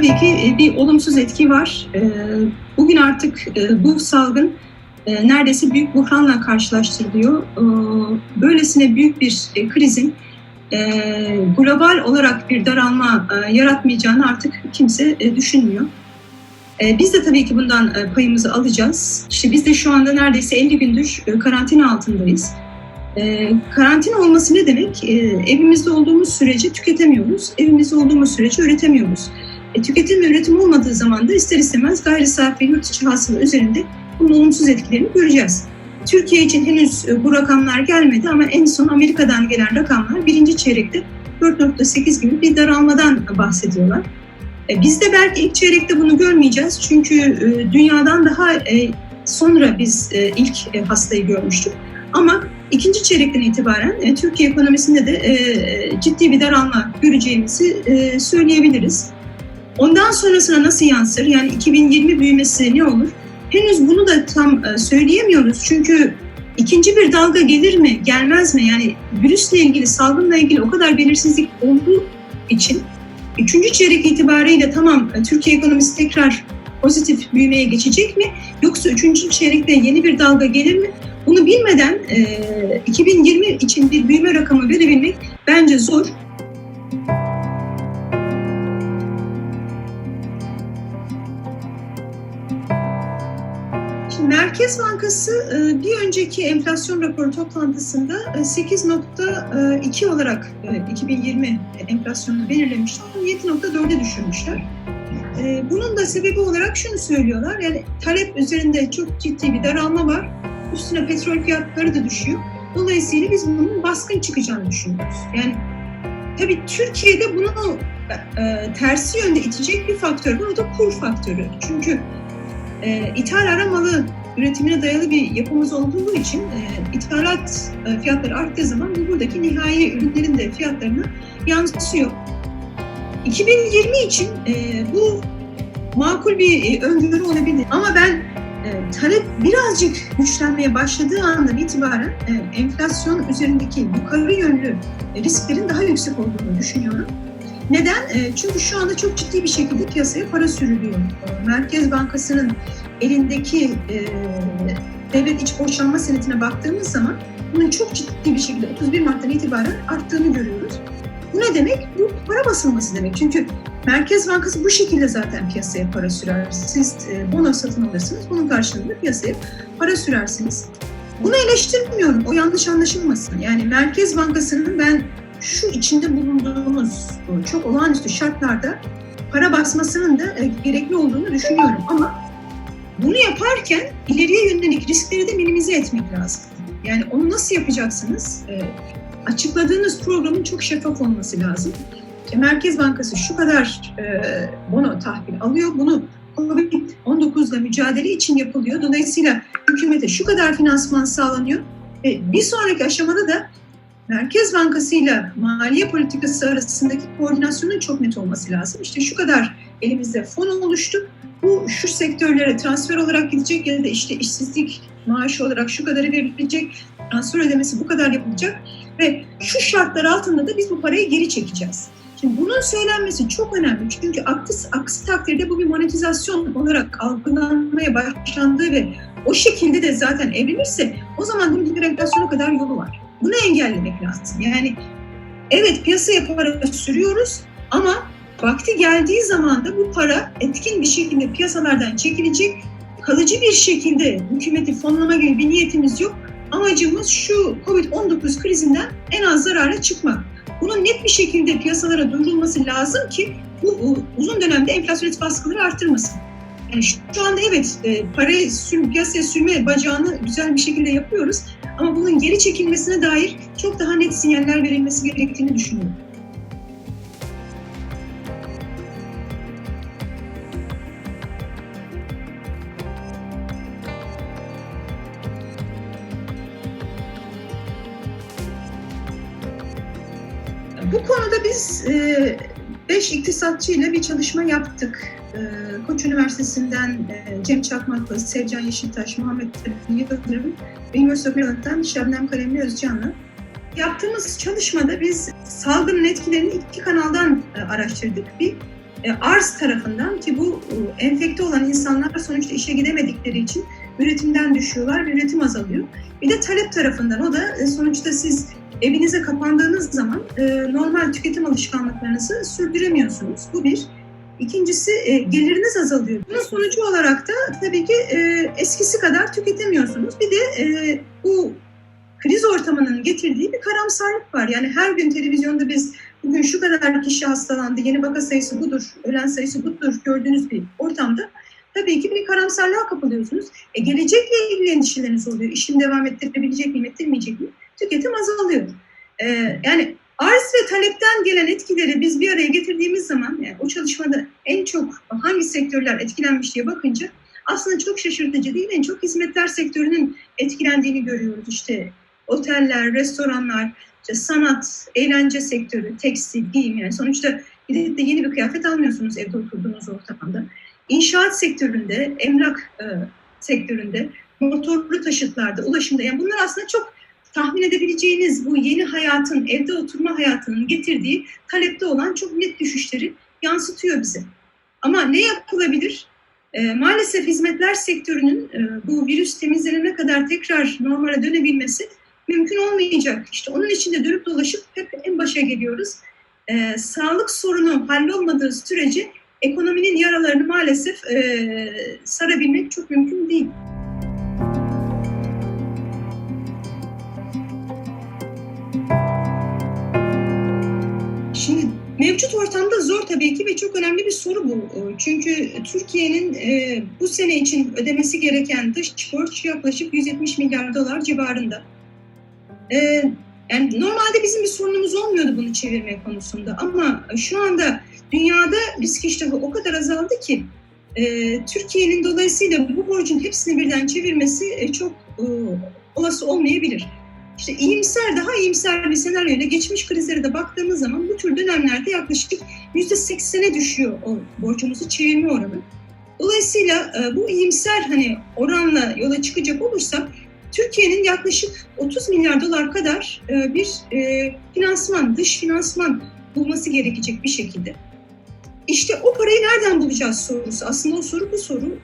tabii ki e, bir olumsuz etki var. E, Bugün artık e, bu salgın neredeyse büyük buhranla karşılaştırılıyor. Böylesine büyük bir krizin global olarak bir daralma yaratmayacağını artık kimse düşünmüyor. Biz de tabii ki bundan payımızı alacağız. İşte biz de şu anda neredeyse 50 gündür karantina altındayız. E, karantina olması ne demek? Evimizde olduğumuz sürece tüketemiyoruz, evimizde olduğumuz sürece üretemiyoruz. E, tüketim ve üretim olmadığı zaman da ister istemez gayri safi yurt içi hasıla üzerinde bunun olumsuz etkilerini göreceğiz. Türkiye için henüz e, bu rakamlar gelmedi ama en son Amerika'dan gelen rakamlar birinci çeyrekte 4.8 gibi bir daralmadan bahsediyorlar. E, Biz de belki ilk çeyrekte bunu görmeyeceğiz çünkü dünyadan daha sonra biz ilk hastayı görmüştük. Ama ikinci çeyrekten itibaren Türkiye ekonomisinde de ciddi bir daralma göreceğimizi söyleyebiliriz. Ondan sonrasına nasıl yansır? Yani 2020 büyümesi ne olur? Henüz bunu da tam e, söyleyemiyoruz. Çünkü ikinci bir dalga gelir mi, gelmez mi? Yani virüsle ilgili, salgınla ilgili o kadar belirsizlik olduğu için üçüncü çeyrek itibariyle tamam e, Türkiye ekonomisi tekrar pozitif büyümeye geçecek mi? Yoksa üçüncü çeyrekte yeni bir dalga gelir mi? Bunu bilmeden e, 2020 için bir büyüme rakamı verebilmek bence zor. Şimdi Merkez Bankası e, bir önceki enflasyon raporu toplantısında e, 8.2 olarak e, 2020 enflasyonunu belirlemişler. Onu 7.4'e düşürmüşler. E, Bunun da sebebi olarak şunu söylüyorlar. Yani talep üzerinde çok ciddi bir daralma var. Üstüne petrol fiyatları da düşüyor. Dolayısıyla biz bunun baskın çıkacağını düşünüyoruz. Yani tabii Türkiye'de bunu e, tersi yönde itecek bir faktör var. O da kur faktörü. Çünkü e, ithal aramalı üretimine dayalı bir yapımız olduğu için e, ithalat e, fiyatları arttığı zaman bu buradaki nihai ürünlerin de fiyatlarına yansıyor. 2020 için e, bu makul bir e, öngörü olabilir. Ama ben e, talep birazcık güçlenmeye başladığı andan itibaren e, enflasyon üzerindeki yukarı yönlü risklerin daha yüksek olduğunu düşünüyorum. Neden? E, Çünkü şu anda çok ciddi bir şekilde piyasaya para sürülüyor. Merkez Bankası'nın elindeki e, devlet iç borçlanma senetine baktığımız zaman bunun çok ciddi bir şekilde 31 Mart'tan itibaren arttığını görüyoruz. Bu ne demek? Bu para basılması demek. Çünkü Merkez Bankası bu şekilde zaten piyasaya para sürer. Siz e, bono satın alırsınız, bunun karşılığında piyasaya para sürersiniz. Bunu eleştirmiyorum, o yanlış anlaşılmasın. Yani Merkez Bankası'nın ben şu içinde bulunduğumuz çok olağanüstü şartlarda para basmasının da e, gerekli olduğunu düşünüyorum. Ama bunu yaparken ileriye yönelik riskleri de minimize etmek lazım. Yani onu nasıl yapacaksınız? E, açıkladığınız programın çok şeffaf olması lazım. Merkez Bankası şu kadar e, bono tahvil alıyor. Bunu Covid-19 ile mücadele için yapılıyor. Dolayısıyla hükümete şu kadar finansman sağlanıyor. E, bir sonraki aşamada da Merkez Bankası ile maliye politikası arasındaki koordinasyonun çok net olması lazım. İşte şu kadar elimizde fon oluştu. Bu şu sektörlere transfer olarak gidecek ya da işte işsizlik maaşı olarak şu kadarı verilecek, transfer ödemesi bu kadar yapılacak ve şu şartlar altında da biz bu parayı geri çekeceğiz. Şimdi bunun söylenmesi çok önemli çünkü aksi, aksi takdirde bu bir monetizasyon olarak algılanmaya başlandığı ve o şekilde de zaten evlenirse o zaman bunun hiperenflasyona kadar yolu var. Bunu engellemek lazım. Yani evet piyasaya para sürüyoruz ama vakti geldiği zaman da bu para etkin bir şekilde piyasalardan çekilecek. Kalıcı bir şekilde hükümeti fonlama gibi bir niyetimiz yok. Amacımız şu Covid-19 krizinden en az zarara çıkmak. Bunun net bir şekilde piyasalara duyurulması lazım ki bu uzun dönemde enflasyon baskıları arttırmasın. Yani şu anda evet e, parayı sür, piyasaya sürme bacağını güzel bir şekilde yapıyoruz ama bunun geri çekilmesine dair çok daha net sinyaller verilmesi gerektiğini düşünüyorum. Bu konuda biz e, beş iktisatçı ile bir çalışma yaptık. E, Koç Üniversitesi'nden e, Cem Çakmaklı, Sevcan Yeşiltaş, Muhammed Yıldırım ve University of Şebnem Kalemli Özcan'la yaptığımız çalışmada biz salgının etkilerini iki kanaldan e, araştırdık. Bir e, arz tarafından ki bu enfekte olan insanlar sonuçta işe gidemedikleri için üretimden düşüyorlar ve üretim azalıyor. Bir de talep tarafından o da sonuçta siz evinize kapandığınız zaman normal tüketim alışkanlıklarınızı sürdüremiyorsunuz. Bu bir. İkincisi e, geliriniz azalıyor. Bunun sonucu olarak da tabii ki e, eskisi kadar tüketemiyorsunuz. Bir de e, bu kriz ortamının getirdiği bir karamsarlık var. Yani her gün televizyonda biz bugün şu kadar kişi hastalandı, yeni vaka sayısı budur, ölen sayısı budur gördüğünüz bir ortamda tabii ki bir karamsarlığa kapılıyorsunuz. E, gelecekle ilgili endişeleriniz oluyor. İşimi devam ettirebilecek miyim, ettirmeyecek miyim? Tüketim azalıyor. E, yani arz ve talepten gelen etkileri biz bir araya getirdiğimiz zaman yani o çalışmada en çok hangi sektörler etkilenmiş diye bakınca aslında çok şaşırtıcı değil. En çok hizmetler sektörünün etkilendiğini görüyoruz. İşte oteller, restoranlar, işte sanat, eğlence sektörü, tekstil, giyim yani sonuçta gidip de yeni bir kıyafet almıyorsunuz evde oturduğunuz ortamda. İnşaat sektöründe, emlak e, sektöründe, motorlu taşıtlarda, ulaşımda yani bunlar aslında çok tahmin edebileceğiniz bu yeni hayatın, evde oturma hayatının getirdiği talepte olan çok net düşüşleri yansıtıyor bize. Ama ne yapılabilir? E, maalesef hizmetler sektörünün e, bu virüs temizlenene kadar tekrar normale dönebilmesi mümkün olmayacak. İşte onun için de dönüp dolaşıp hep en başa geliyoruz. E, sağlık sorunu hallolmadığı sürece ekonominin yaralarını maalesef e, sarabilmek çok mümkün değil. Mevcut ortamda zor tabii ki ve çok önemli bir soru bu. Çünkü Türkiye'nin e, bu sene için ödemesi gereken dış borç yaklaşık 170 milyar dolar civarında. E, yani normalde bizim bir sorunumuz olmuyordu bunu çevirme konusunda ama şu anda dünyada risk iştahı o kadar azaldı ki e, Türkiye'nin dolayısıyla bu borcun hepsini birden çevirmesi e, çok e, olası olmayabilir. İşte iyimser, daha iyimser bir senaryoyla geçmiş krizlere de baktığımız zaman bu tür dönemlerde yaklaşık yüzde seksene düşüyor o borcumuzu çevirme oranı. Dolayısıyla e, bu iyimser hani oranla yola çıkacak olursak Türkiye'nin yaklaşık 30 milyar dolar kadar e, bir e, finansman, dış finansman bulması gerekecek bir şekilde. İşte o parayı nereden bulacağız sorusu. Aslında o soru bu soru.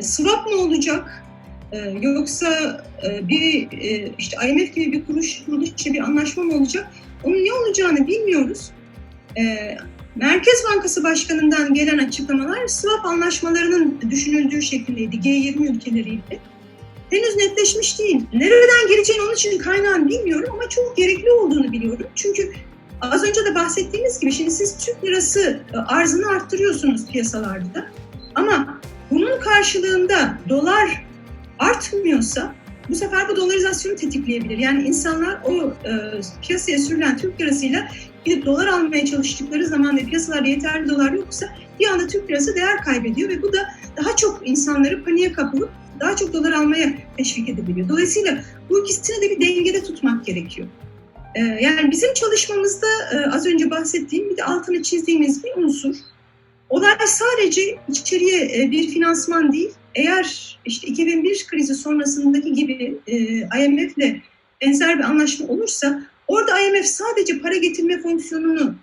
Swap mı olacak? E, yoksa e, bir e, işte IMF gibi bir kuruluş, kuruluşla bir anlaşma mı olacak? Onun ne olacağını bilmiyoruz. E, Merkez Bankası Başkanı'ndan gelen açıklamalar swap anlaşmalarının düşünüldüğü şeklindeydi G20 ülkeleriyle. Henüz netleşmiş değil. Nereden geleceğini onun için kaynağını bilmiyorum ama çok gerekli olduğunu biliyorum. Çünkü Az önce de bahsettiğimiz gibi şimdi siz Türk lirası e, arzını arttırıyorsunuz piyasalarda da. Ama bunun karşılığında dolar artmıyorsa bu sefer bu dolarizasyonu tetikleyebilir. Yani insanlar o e, piyasaya sürülen Türk lirasıyla gidip dolar almaya çalıştıkları zaman ve piyasalarda yeterli dolar yoksa bir anda Türk lirası değer kaybediyor ve bu da daha çok insanları paniğe kapılıp daha çok dolar almaya teşvik edebiliyor. Dolayısıyla bu ikisini de bir dengede tutmak gerekiyor. Ee, yani bizim çalışmamızda e, az önce bahsettiğim bir de altını çizdiğimiz bir unsur. Olay sadece içeriye e, bir finansman değil. Eğer işte 2001 krizi sonrasındaki gibi e, IMF'le benzer bir anlaşma olursa orada IMF sadece para getirme fonksiyonunu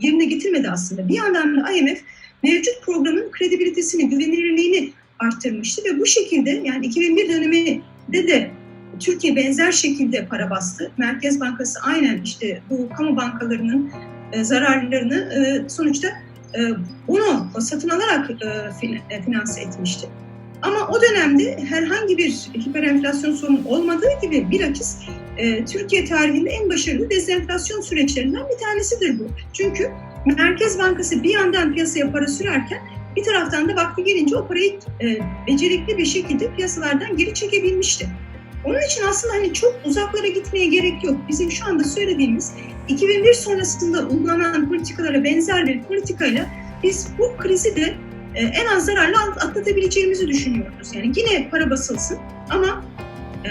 yerine getirmedi aslında. Bir yandan da IMF mevcut programın kredibilitesini, güvenilirliğini arttırmıştı ve bu şekilde yani 2001 döneminde de Türkiye benzer şekilde para bastı. Merkez Bankası aynen işte bu kamu bankalarının e, zararlarını e, sonuçta e, bunu satın alarak e, e, finanse etmişti. Ama o dönemde herhangi bir hiperenflasyon sorunu olmadığı gibi bilakis e, Türkiye tarihinde en başarılı dezenflasyon süreçlerinden bir tanesidir bu. Çünkü Merkez Bankası bir yandan piyasaya para sürerken bir taraftan da vakti gelince o parayı e, becerikli bir şekilde piyasalardan geri çekebilmişti. Onun için aslında hani çok uzaklara gitmeye gerek yok. Bizim şu anda söylediğimiz 2001 sonrasında uygulanan politikalara benzer bir politikayla biz bu krizi de e, en az zararla atlatabileceğimizi düşünüyoruz. Yani yine para basılsın ama e,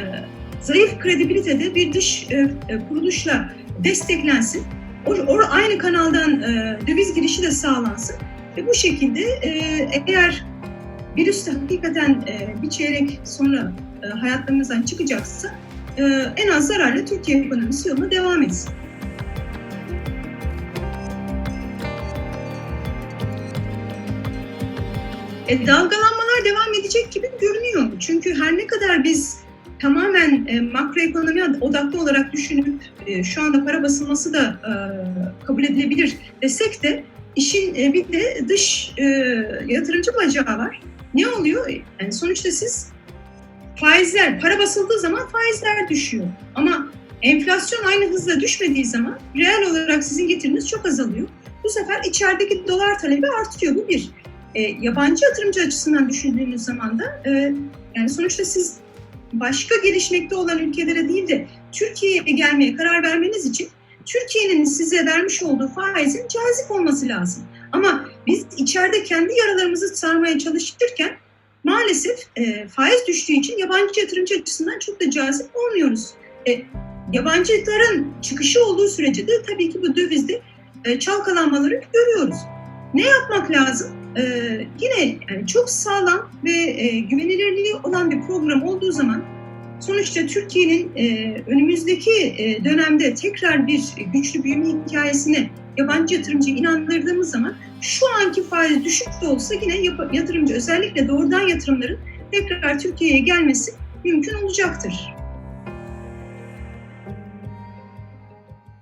zayıf kredibilitede bir dış e, kuruluşla desteklensin. O, o aynı kanaldan döviz girişi de sağlansın ve bu şekilde eğer virüs de hakikaten bir çeyrek sonra e, hayatlarımızdan çıkacaksa e, en az zararla Türkiye ekonomisi yoluna devam etsin. E, dalgalanmalar devam edecek gibi görünüyor. Çünkü her ne kadar biz tamamen e, makroekonomi odaklı olarak düşünüp e, şu anda para basılması da e, kabul edilebilir desek de işin e, bir de dış e, yatırımcı bacağı var. Ne oluyor? Yani sonuçta siz faizler, para basıldığı zaman faizler düşüyor. Ama enflasyon aynı hızla düşmediği zaman reel olarak sizin getiriniz çok azalıyor. Bu sefer içerideki dolar talebi artıyor. Bu bir. E, yabancı yatırımcı açısından düşündüğünüz zaman da e, yani sonuçta siz başka gelişmekte olan ülkelere değil de Türkiye'ye gelmeye karar vermeniz için Türkiye'nin size vermiş olduğu faizin cazip olması lazım. Ama biz içeride kendi yaralarımızı sarmaya çalışırken maalesef e, faiz düştüğü için yabancı yatırımcı açısından çok da cazip olmuyoruz. E, yabancıların çıkışı olduğu sürece de tabii ki bu dövizde e, çalkalanmaları görüyoruz. Ne yapmak lazım? E, yine yani çok sağlam ve e, güvenilirliği olan bir program olduğu zaman sonuçta Türkiye'nin e, önümüzdeki e, dönemde tekrar bir güçlü büyüme hikayesine yabancı yatırımcıyı inandırdığımız zaman şu anki faiz düşük de olsa yine yatırımcı özellikle doğrudan yatırımların tekrar Türkiye'ye gelmesi mümkün olacaktır.